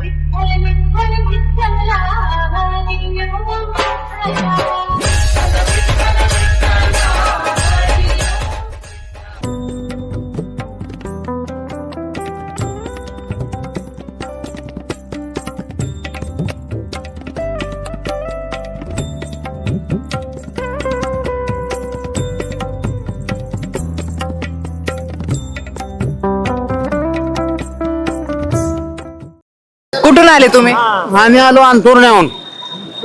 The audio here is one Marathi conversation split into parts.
విత్తల విత్తల విత్తల कुठून आले तुम्ही? आम्ही आलो अंतुरण्याहून.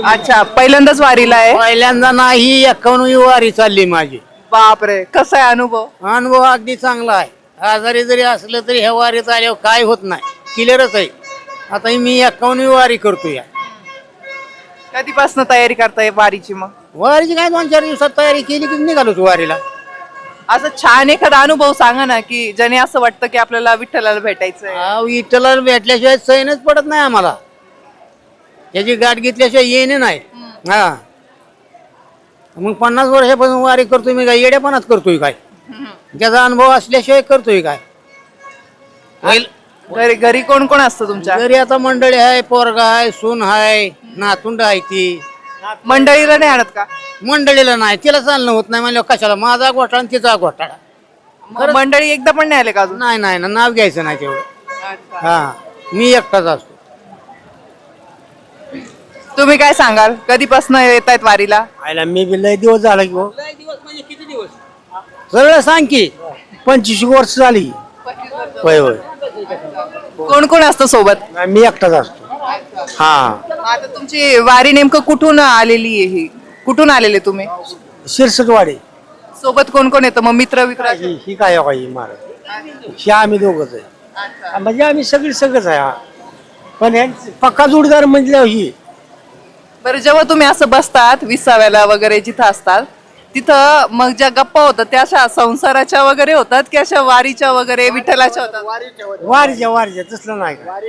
अच्छा पहिल्यांदाच वारीला आहे? पहिल्यांदा नाही एकावन्न वारी चालली माझी. बापरे कसा आहे अनुभव? अनुभव अगदी चांगला आहे. आजारी जरी असलं तरी ह्या वारीत आल्यावर काय होत नाही. क्लिअरच आहे. आता ही मी एकावन्न वारी करतो या. कधीपासून तयारी करताय वारीची मग? वारीची काय दोन चार दिवसात तयारी केली की निघालोच वारीला. असं छान एखादा अनुभव सांगा ना की ज्याने असं वाटतं की आपल्याला विठ्ठलाला भेटायचंय. अहो, विठ्ठलाला भेटल्याशिवाय सैनच पडत नाही आम्हाला. त्याची गाठ घेतल्याशिवाय येणे नाही. हा. मग पन्नास वर्षापासून वारी करतोय मी काय येड्यापणाच करतोय काय? त्याचा अनुभव असल्याशिवाय करतोय काय? घरी घरी कोण कोण असतं तुमच्या? घरी आता मंडळी आहे पोरगा आहे सून आहे नातुंड आहे ती. मंडळीला नाही आणत का? मंडळीला नाही. तिला चालणं होत नाही म्हणलं कशाला? माझा घोटाळा आणि तिचा घोटाळा. मंडळी एकदा पण नाही आले का अजून? नाही नाही ना नाव घ्यायचं नाही तेवढं. हा. मी एकटाच असतो. तुम्ही काय सांगाल? कधीपासून येत आहेत वारीला? आयला मी बी लय दिवस झाला की भाऊ. सरळ सांग की पंचवीस वर्ष झाली. होय होय. कोण कोण असतं सोबत? मी एकटाच असतो. हा. आता तुमची वारी नेमकं कुठून आलेली आहे ही? कुठून आलेले तुम्ही? शिरसटवाडी सोबत कोण कोण येतं? मग मित्र वित्र ही ही काय हो ही महाराज ही आम्ही दोघच आहे. म्हणजे आम्ही सगळी सगळंच आहे हा. पण पक्का जोडदार म्हणजे ही. बरं जेव्हा तुम्ही असं बसतात विसाव्याला वगैरे जिथं असतात तिथं मग ज्या गप्पा होतात त्या अशा संसाराच्या वगैरे होतात की अशा वारीच्या वगैरे विठ्ठलाच्या होतात? वारीच्या वारीच्या तसलं नाही का?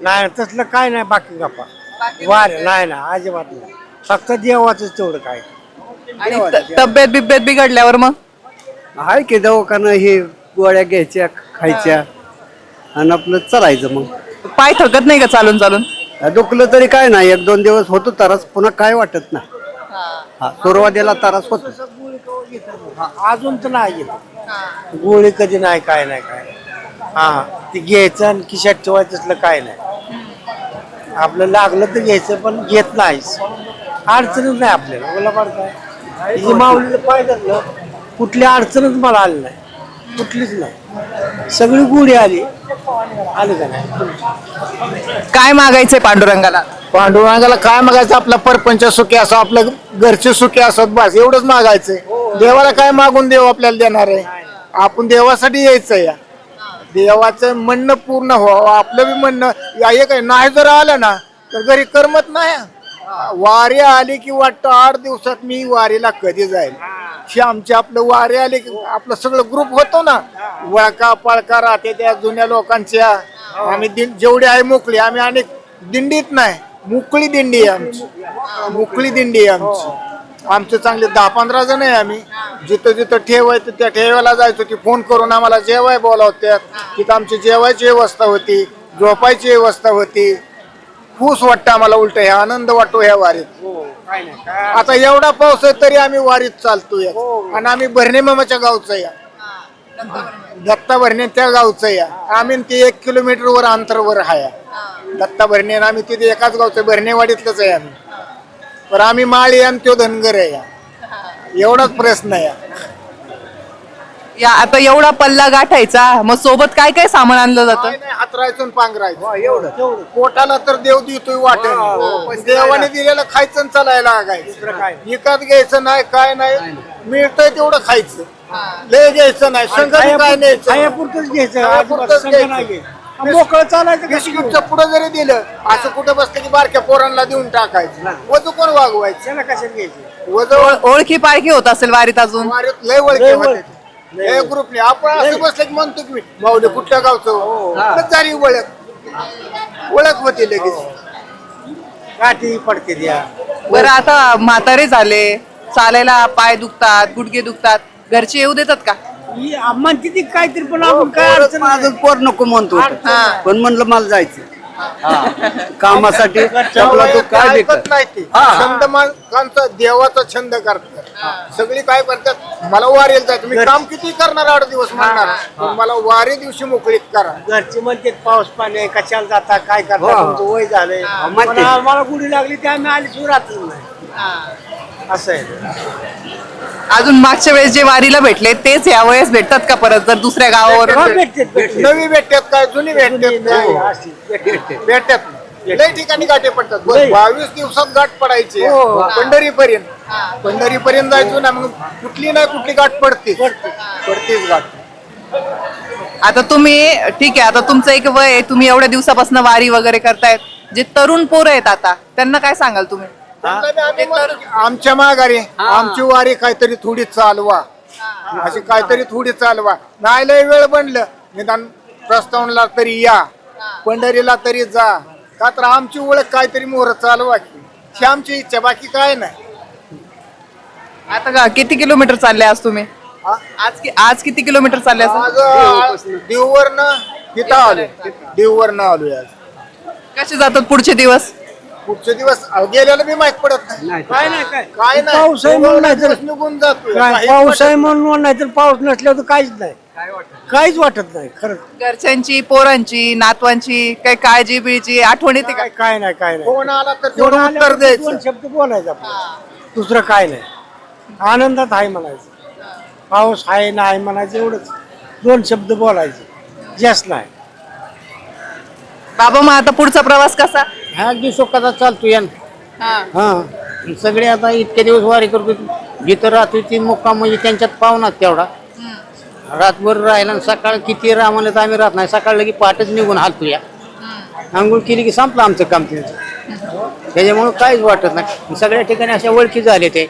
नाही तसलं काय नाही बाकी गप्पा. वार नाही. ना अजिबात नाही. फक्त देवाच तेवढं काय. आणि त- तब्येत बिब्येत बिघडल्यावर मग? आहे की दवाखाना हे गोळ्या घ्यायच्या खायच्या आणि आपलं चालायचं मग. पाय थकत नाही का चालून चालून दुखलं तरी काय नाही एक दोन दिवस होतो त्रास पुन्हा काय वाटत नाही. हा सुरुवातीला त्रास होतो. हा, अजून तर नाही येत. गोळी कधी नाही काय नाही काय हा ते घ्यायचं आणि खिशात ठेवायचं तसलं काय नाही. आपलं लागलं तर घ्यायचं पण घेत नाहीस अडचणच नाही आपल्याला. बोला बरं काय माऊलीला पाय धरलं कुठली अडचणच मला आली नाही. कुठलीच नाही. सगळी गोळी आली. आली का नाही? काय मागायचंय पांडुरंगाला? पांडुरंगाला काय मागायचं? आपला परपंच सुखी असो आपलं घरचे सुखी असत बस एवढंच मागायचंय. देवाला काय मागून देव आपल्याला देणार आहे? आपण देवासाठी यायचं या. देवाचं म्हणणं पूर्ण व्हावं आपलं बी म्हणणं या एक आहे नाही जर आलं ना तर घरी करमत नाही. वारी आली की वाटतं आठ दिवसात मी वारीला कधी जाईल? हे आमचे आपलं वारी आले की आपलं सगळं ग्रुप होतो ना. वळका पळका राहते त्या जुन्या लोकांच्या. आम्ही दिं- जेवढे आहे मोकळी आम्ही अनेक दिंडीत नाही. मोकळी दिंडी आहे आमची. मोकळी दिंडी आहे आमची. आमचे चांगले दहा पंधरा जण आहे आम्ही. जिथं जिथं ठेवायचं त्या ठेवायला जायचो की फोन करून आम्हाला जेवाय बोलावत्यात. तिथं आमची जेवायची व्यवस्था होती झोपायची व्यवस्था होती. खुश वाटतं आम्हाला उलट. हे आनंद वाटतो ह्या वारीत. आता एवढा पाऊस आहे तरी आम्ही वारीत चालतोय. आणि आम्ही भरणे मामाच्या गावचं या. दत्ता भरणे त्या गावचं या. आम्ही ते एक किलोमीटर वर अंतरवर आहे दत्ता भरणे आम्ही तिथे एकाच गावचं भरणेवाडीतलंच आहे आम्ही. पण आम्ही माळी आणि तो धनगर आहे या. एवढाच प्रश्न आहे या. आता एवढा पल्ला गाठायचा. मग सोबत काय काय सामान आणलं जातं? काय नाही हातरायचं आणि पांघरायचं. एवढं. पोटाला तर देव देतोय वाटत पण देवाने दिलेलं खायचं आणि चालायला लागायचं. विकत घ्यायचं नाही काय नाही. मिळतंय तेवढं खायचं. लय घ्यायचं नाही. संघ काय न्यायचं? खायापुरतंच खायापुरतंच नाही घ्यायचं. घ्यायचं. मोकळं चालायचं बिस्किटचं पुढं जरी दिलं असं कुठं बसलं की बारक्या पोरांना देऊन टाकायचं. वजू कोण वागवायचं? कशाला घ्यायचं? वजू ओळखी पाळखी होत असेल वारीत अजून? वारीत लय वळखे होते लय ग्रुपने आपण असं बसलं की म्हणतो की मी माऊली कुठल्या गावचं? कुठं झाली ओळख. ओळख होती लगेच. गाठी पडते द्या. बरं आता म्हातारे झाले. चालायला पाय दुखतात गुडघे दुखतात. घरचे येऊ देतात का? म्हणते ती काहीतरी पण आपण काय अडचण माझं पोर नको म्हणतो हा. पण म्हणलं मला जायचं. कामासाठी आपला तो काय ऐकत बेकार नाही ते. हा. छंद माणसांचा देवाचा छंद करतात. सगळी काय करतात? मला वारीला जायचं मी काम किती करणार आठ दिवस म्हणणार? पण मला वारी दिवशी मोकळीत करा. घरचे म्हणते पाऊस पाणी आहे, कशाला जाता काय हो. करता तुमचं वय झालंय. म्हणते. पण आम्हाला गुढी लागली की आम्ही आली राहतच नाही असं आहे. अजून मागच्या वेळेस जे वारीला भेटले तेच या वेळेस भेटतात का परत? जर दुसऱ्या गावावर हा, भेटते. नवी भेटतात काय जुनी नाही, भेटतात अशी, भेटते. भेटतात. लय ठिकाणी गाठी पडतात. बस लय. बावीस दिवसात गाठ पडायची. हो. पंढरी पर्यंत पंढरी पर्यंत जायचो ना मग कुठली ना कुठली गाठ पडते पडतेच गाठ. आता तुम्ही ठीक आहे आता तुमचं एक वय आहे तुम्ही एवढ्या दिवसापासून वारी वगैरे करतायत. जे तरुण पोरं आहेत आता त्यांना काय सांगाल तुम्ही? आम्ही आमच्या माघारी आमची वारी काहीतरी थोडी चालवा. अशी काहीतरी थोडी चालवा. नाही लय वेळ बनलं निदान प्रस्तावनला तरी या. पंढरीला तरी जा. का तर आमची ओळख काहीतरी मोहर चालवा की. ही आमची इच्छा बाकी काय नाही. आता का किती किलोमीटर चालले आज तुम्ही? आज कि- आज किती किलोमीटर चालले असं? आज दिववरनं इथं आलो. दिववरनं आलोय आज. कसे जातात पुढचे दिवस? पुढचे दिवस गेल्याला बी माहीत पडत नाही. काय नाही काय काय नाही पाऊस आहे म्हणून नाही तर- दिवस निघून काय काहीच पाऊस आहे म्हणून नाही तर पाऊस नसल्यावर तर काहीच नाही. काहीच वाटत नाही खरंच. घरच्यांची पोरांची नातवांची काही काळजी बिळजी आठवण येते का? काय काय नाही काय नाही. फोन आला तर कोण तेवढं आलं उत्तर तर द्यायचं. दोन शब्द बोलायचं आपण दुसरं काय नाही. आनंदात आहे म्हणायचं. पाऊस आहे नाही म्हणायचं एवढंच. दोन शब्द बोलायचे. जास्त नाही. बाबा मग आता पुढचा प्रवास कसा? हा अगदी सुखाचा चालतो या हा. सगळे आता इतके दिवस वारी करतो जिथं राहतो ती मुक्काम म्हणजे त्यांच्यात पाहुणाच तेवढा. रातभर राहिला आणि सकाळ किती रामाला तर आम्ही राहत नाही. सकाळ लगी पहाटच निघून हालतो या. आंघोळ केली की संपलं आमचं काम त्यांचं त्याच्यामुळं काहीच वाटत नाही. सगळ्या ठिकाणी अशा ओळखी झाले ते.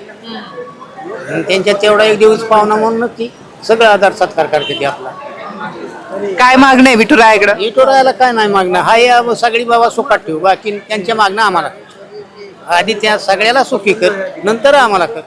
आणि त्यांच्यात तेवढा एक दिवस पाहुणा म्हणून ती सगळं आधार सत्कार करते ती आपला. काय मागणं आहे विठुरायाकडं इटो राहायला काय नाही मागणं. हा या सगळी बाबा सुखात ठेवू. बाकी त्यांच्या मागणं आम्हाला. आधी त्या सगळ्याला सुखी कर. नंतर आम्हाला कर.